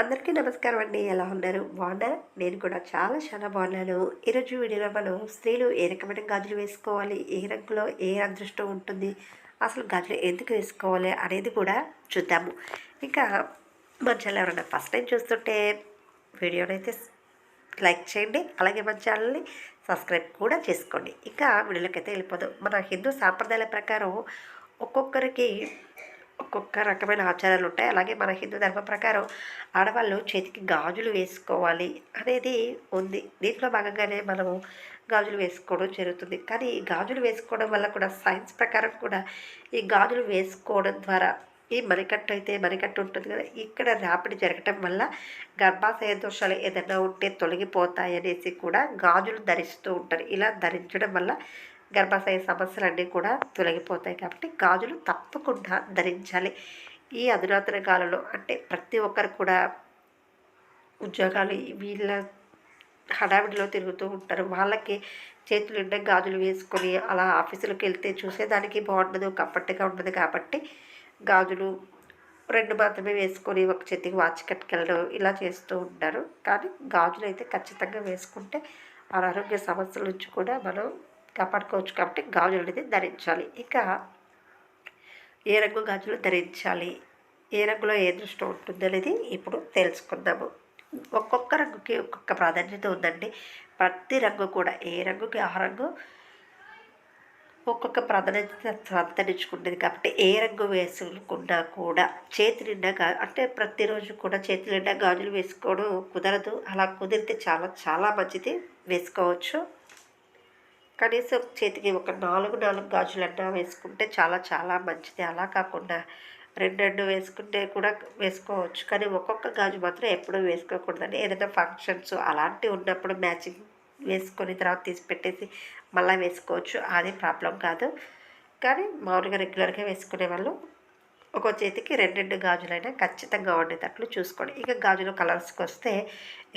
అందరికీ నమస్కారం అండి. ఎలా ఉన్నారు? బాగున్నారా? నేను కూడా చాలా చాలా బాగున్నాను. ఈరోజు వీడియోలో మనం స్త్రీలు ఏ రకమైన గాజులు వేసుకోవాలి? ఏ రంగులో ఏ అదృష్టం ఉంటుంది? అసలు గాజులు ఎందుకు వేసుకోవాలి అనేది కూడా చూద్దాము. ఇంకా మన ఛానల్ ఎవరైనా ఫస్ట్ టైం చూస్తుంటే వీడియోనైతే లైక్ చేయండి. అలాగే మన ఛానల్ని సబ్స్క్రైబ్ కూడా చేసుకోండి. ఇంకా వీడియోలోకి అయితే వెళ్ళిపోదాం. మన హిందూ సాంప్రదాయాల ప్రకారం ఒక్కొక్కరికి ఒక్కొక్క రకమైన ఆచారాలు ఉంటాయి. అలాగే మన హిందూ ధర్మం ప్రకారం ఆడవాళ్ళు చేతికి గాజులు వేసుకోవాలి అనేది ఉంది. దీంట్లో భాగంగానే మనము గాజులు వేసుకోవడం జరుగుతుంది. కానీ ఈ గాజులు వేసుకోవడం వల్ల కూడా సైన్స్ ప్రకారం కూడా ఈ గాజులు వేసుకోవడం ద్వారా ఈ మణికట్టు అయితే మణికట్టు ఉంటుంది కదా ఇక్కడ రాపిడి జరగటం వల్ల గర్భాశయ దోషాలు ఏదైనా ఉంటే తొలగిపోతాయనేసి కూడా గాజులు ధరిస్తూ ఉంటారు. ఇలా ధరించడం వల్ల గర్భాశయ సమస్యలన్నీ కూడా తొలగిపోతాయి కాబట్టి గాజులు తప్పకుండా ధరించాలి. ఈ అధునాతన కాలంలో అంటే ప్రతి ఒక్కరు కూడా ఉద్యోగాలు వీళ్ళ హడావిడిలో తిరుగుతూ ఉంటారు. వాళ్ళకి చేతులు నిండా గాజులు వేసుకొని అలా ఆఫీసులకు వెళ్తే చూసేదానికి బాగుండదు కంఫర్ట్గా ఉండదు కాబట్టి గాజులు రెండు మాత్రమే వేసుకొని ఒక చేతికి వాచ్ కట్టుకెళ్ళడం ఇలా చేస్తూ ఉంటారు. కానీ గాజులు అయితే ఖచ్చితంగా వేసుకుంటే అనారోగ్య సమస్యల నుంచి కూడా మనం కాపాడుకోవచ్చు కాబట్టి గాజులు అనేది ధరించాలి. ఇంకా ఏ రంగు గాజులు ధరించాలి? ఏ రంగులో ఏ దృష్టం ఉంటుంది అనేది ఇప్పుడు తెలుసుకుందాము. ఒక్కొక్క రంగుకి ఒక్కొక్క ప్రాధాన్యత ఉందండి. ప్రతి రంగు కూడా ఏ రంగుకి ఆ రంగు ఒక్కొక్క ప్రాధాన్యత సంతరించుకుంటుంది కాబట్టి ఏ రంగు వేసుకున్నా కూడా చేతి నిండా గా అంటే ప్రతిరోజు కూడా చేతి నిండా గాజులు వేసుకోవడం కుదరదు. అలా కుదిరితే చాలా చాలా మంచిది వేసుకోవచ్చు. కనీసం చేతికి ఒక నాలుగు నాలుగు గాజులన్నా వేసుకుంటే చాలా చాలా మంచిది. అలా కాకుండా రెండు రెండు వేసుకుంటే కూడా వేసుకోవచ్చు. కానీ ఒక్కొక్క గాజు మాత్రం ఎప్పుడూ వేసుకోకూడదని. ఏదైనా ఫంక్షన్స్ అలాంటివి ఉన్నప్పుడు మ్యాచింగ్ వేసుకొని తర్వాత తీసి పెట్టేసి మళ్ళీ వేసుకోవచ్చు. అది ప్రాబ్లం కాదు. కానీ మామూలుగా రెగ్యులర్గా వేసుకునే వాళ్ళు ఒక చేతికి రెండు రెండు గాజులైనా ఖచ్చితంగా ఉండేటట్లు చూసుకోండి. ఇక గాజుల కలర్స్కి వస్తే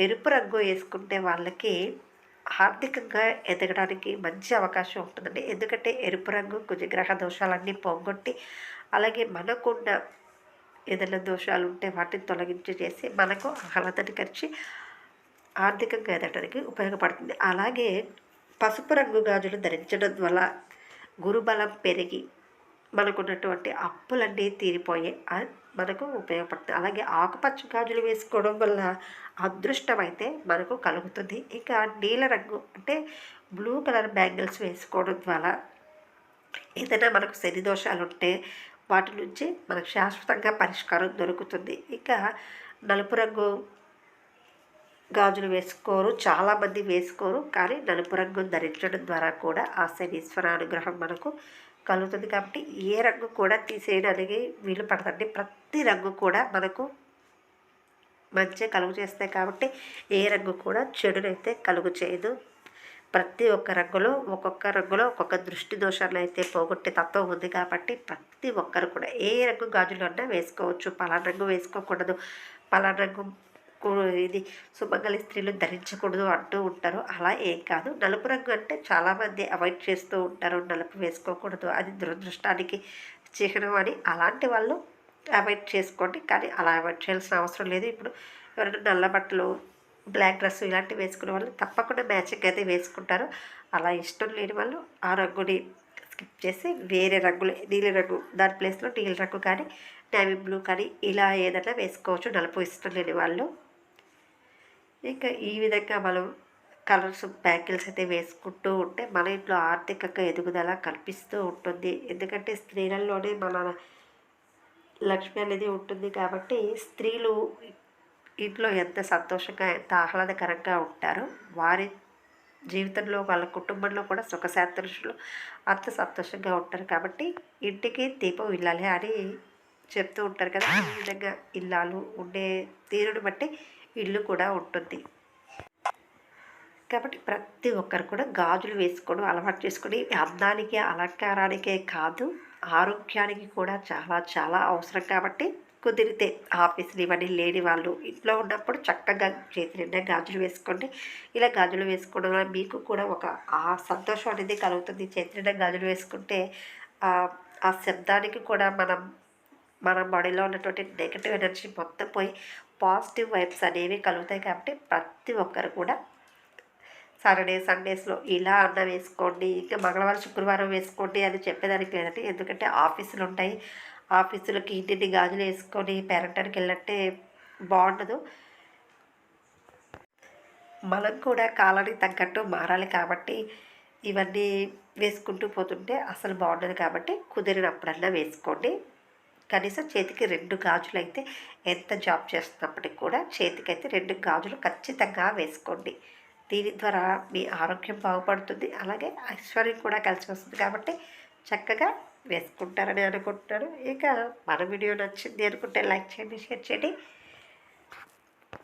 ఎరుపు రంగు వేసుకుంటే వాళ్ళకి ఆర్థికంగా ఎదగడానికి మంచి అవకాశం ఉంటుందండి. ఎందుకంటే ఎరుపు రంగు కుజగ్రహ దోషాలన్నీ పోగొట్టి అలాగే మనకున్న ఏదైనా దోషాలు ఉంటే వాటిని తొలగించి చేసి మనకు ఆహ్లాదాన్ని కలిసి ఆర్థికంగా ఎదగడానికి ఉపయోగపడుతుంది. అలాగే పసుపు రంగు గాజులు ధరించడం వల్ల గురుబలం పెరిగి మనకున్నటువంటి అప్పులన్నీ తీరిపోయే మనకు ఉపయోగపడుతుంది అలాగే ఆకుపచ్చ గాజులు వేసుకోవడం వల్ల అదృష్టం అయితే మనకు కలుగుతుంది. ఇంకా నీల రంగు అంటే బ్లూ కలర్ బ్యాంగిల్స్ వేసుకోవడం ద్వారా ఏదైనా మనకు శని దోషాలు ఉంటే వాటి నుంచి మనకు శాశ్వతంగా పరిష్కారం దొరుకుతుంది. ఇంకా నలుపు రంగు గాజులు వేసుకోరు చాలామంది వేసుకోరు. కానీ నలుపు రంగు ధరించడం ద్వారా కూడా ఆ శనీశ్వర అనుగ్రహం మనకు కలుగుతుంది కాబట్టి ఏ రంగు కూడా తీసేయడానికి వీలు పడుతుంది ప్రతి రంగు కూడా మనకు మంచిగా కలుగు చేస్తాయి కాబట్టి ఏ రంగు కూడా చెడునైతే కలుగు చేయదు. ప్రతి ఒక్క రంగులో ఒక్కొక్క రంగులో ఒక్కొక్క దృష్టి దోషాలు అయితే పోగొట్టే తత్వం ఉంది కాబట్టి ప్రతి ఒక్కరు కూడా ఏ రంగు గాజులు అన్నా వేసుకోవచ్చు. పలానా రంగు వేసుకోకూడదు. పలానా రంగు ఇది సుమంగళి స్త్రీలు ధరించకూడదు అంటూ ఉంటారు. అలా ఏం కాదు. నలుపు రంగు అంటే చాలామంది అవాయిడ్ చేస్తూ ఉంటారు. నలుపు వేసుకోకూడదు. అది దురదృష్టానికి చిహ్నం అని అలాంటి వాళ్ళు అవాయిడ్ చేసుకోండి. కానీ అలా అవాయిడ్ చేయాల్సిన అవసరం లేదు. ఇప్పుడు ఎవరైనా నల్ల బట్టలు బ్లాక్ డ్రెస్ ఇలాంటివి వేసుకునే వాళ్ళు తప్పకుండా మ్యాచింగ్ అయితే వేసుకుంటారు. అలా ఇష్టం లేని వాళ్ళు ఆ రంగుని స్కిప్ చేసి వేరే రంగులు నీలి రంగు దాని ప్లేస్లో నీలి రంగు కానీ నేవీ బ్లూ కానీ ఇలా ఏదైనా వేసుకోవచ్చు. నలుపు ఇష్టం లేని వాళ్ళు ఇంకా ఈ విధంగా మనం కలర్స్ బ్యాంగిల్స్ అయితే వేసుకుంటూ ఉంటే మన ఇంట్లో ఆర్థికంగా ఎదుగుదల కల్పిస్తూ ఉంటుంది. ఎందుకంటే స్త్రీలలోనే మన లక్ష్మి అనేది ఉంటుంది కాబట్టి స్త్రీలు ఇంట్లో ఎంత సంతోషంగా ఎంత ఆహ్లాదకరంగా ఉంటారో వారి జీవితంలో వాళ్ళ కుటుంబంలో కూడా సుఖశాంతరుషులు అంత సంతోషంగా ఉంటారు కాబట్టి ఇంటికి దీపం ఇల్లాలి అని చెప్తూ ఉంటారు కదా. ఈ విధంగా ఇల్లాలు ఉండే తీరుని బట్టి ఇల్లు కూడా ఉంటుంది. కాబట్టి ప్రతి ఒక్కరు కూడా గాజులు వేసుకోవడం అలవాటు చేసుకొని అందానికి అలంకారానికే కాదు ఆరోగ్యానికి కూడా చాలా చాలా అవసరం. కాబట్టి కుదిరితే ఆఫీసులు ఇవన్నీ లేని వాళ్ళు ఇంట్లో ఉన్నప్పుడు చక్కగా చేతి నిండా గాజులు వేసుకోండి. ఇలా గాజులు వేసుకోవడం వల్ల మీకు కూడా ఒక ఆ సంతోషం అనేది కలుగుతుంది. చేతి నిండా గాజులు వేసుకుంటే ఆ శబ్దానికి కూడా మనం మన బాడీలో ఉన్నటువంటి నెగటివ్ ఎనర్జీ మొత్తం పోయి పాజిటివ్ వైబ్స్ అనేవి కలుగుతాయి కాబట్టి ప్రతి ఒక్కరు కూడా సాటర్డే సండేస్లో ఇలా అన్న వేసుకోండి ఇంకా మంగళవారం శుక్రవారం వేసుకోండి అని చెప్పేదానికి లేదండి. ఎందుకంటే ఆఫీసులు ఉంటాయి. ఆఫీసులకి ఇంటిని గాజులు వేసుకొని పేరంటానికి వెళ్ళినట్టే బాగుండదు. మనం కూడా కాలానికి తగ్గట్టు మారాలి కాబట్టి ఇవన్నీ వేసుకుంటూ పోతుంటే అసలు బాగుండదు కాబట్టి కుదిరినప్పుడన్నా వేసుకోండి. కనీసం చేతికి రెండు గాజులు అయితే ఎంత జాబ్ చేస్తున్నప్పటికి కూడా చేతికి అయితే రెండు గాజులు ఖచ్చితంగా వేసుకోండి. దీని ద్వారా మీ ఆరోగ్యం బాగుపడుతుంది. అలాగే ఐశ్వర్యం కూడా కలిసి వస్తుంది కాబట్టి చక్కగా వేసుకుంటారని అనుకుంటున్నాను. ఇక మన వీడియో నచ్చింది అనుకుంటే లైక్ చేయండి షేర్ చేయండి.